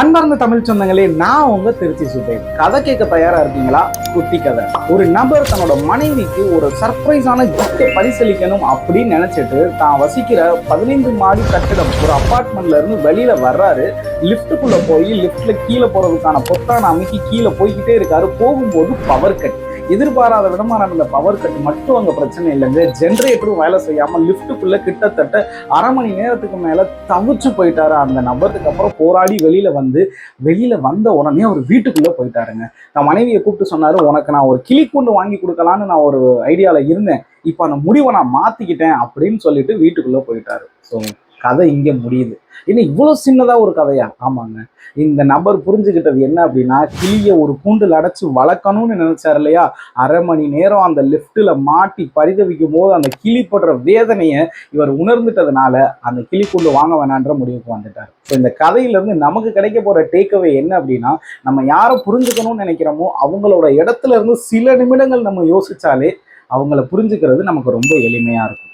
அன்பார்ந்த தமிழ் சொந்தங்களே நான் உங்க திருச்சி சுபேன் கதை கேட்க தயாரா இருக்கீங்களா? குட்டி கதை. ஒரு நபர் தன்னோட மனைவிக்கு ஒரு சர்ப்ரைஸான கிஃப்ட் பரிசளிக்கணும் அப்படின்னு நினைச்சிட்டு தான் வசிக்கிற பதினைந்து மாடி கட்டிடம் ஒரு அப்பார்ட்மெண்ட்ல இருந்து வெளியில வர்றாரு. லிஃப்ட்டுக்குள்ள போய் லிஃப்ட்ல கீழே போறதுக்கான பொத்தான அமைக்கி கீழே போய்கிட்டே இருக்காரு. போகும்போது பவர் கட் எதிர்பாராத விதமான நடந்த பவர் கட் மட்டும் அங்கே பிரச்சனை இல்லைங்க ஜென்ரேட்டரும் வேலை செய்யாமல் லிஃப்ட்டுக்குள்ளே கிட்டத்தட்ட அரை மணி நேரத்துக்கு மேலே தவிச்சு போயிட்டாரு அந்த நபருக்கு அப்புறம் போராடி வெளியில் வந்து வெளியில் வந்த உடனே அவர் வீட்டுக்குள்ளே போயிட்டாருங்க. நான் மனைவியை கூப்பிட்டு சொன்னார் உனக்கு நான் ஒரு கிளிக்குண்டு வாங்கி கொடுக்கலான்னு நான் ஒரு ஐடியாவில் இருந்தேன். இப்போ அந்த முடிவை நான் மாற்றிக்கிட்டேன் அப்படின்னு சொல்லிட்டு வீட்டுக்குள்ளே போயிட்டாரு. ஸோ கதை இங்கே முடியுது. இன்னும் இவ்வளோ சின்னதாக ஒரு கதையா? ஆமாங்க. இந்த நபர் புரிஞ்சுக்கிட்டது என்ன அப்படின்னா கிளியை ஒரு கூண்டில் அடைச்சி வளர்க்கணும்னு நினைச்சார் இல்லையா? அரை மணி நேரம் அந்த லிஃப்ட்டில் மாட்டி பரிதவிக்கும் போது அந்த கிளி படுற வேதனையை இவர் உணர்ந்துட்டதுனால அந்த கிளி கூண்டு வாங்க வேணான்ற முடிவுக்கு வந்துட்டார். ஸோ இந்த கதையிலேருந்து நமக்கு கிடைக்க போகிற டேக்அவே என்ன அப்படின்னா நம்ம யாரை புரிஞ்சுக்கணும்னு நினைக்கிறோமோ அவங்களோட இடத்துல இருந்து சில நிமிடங்கள் நம்ம யோசிச்சாலே அவங்கள புரிஞ்சுக்கிறது நமக்கு ரொம்ப எளிமையாக இருக்கும்.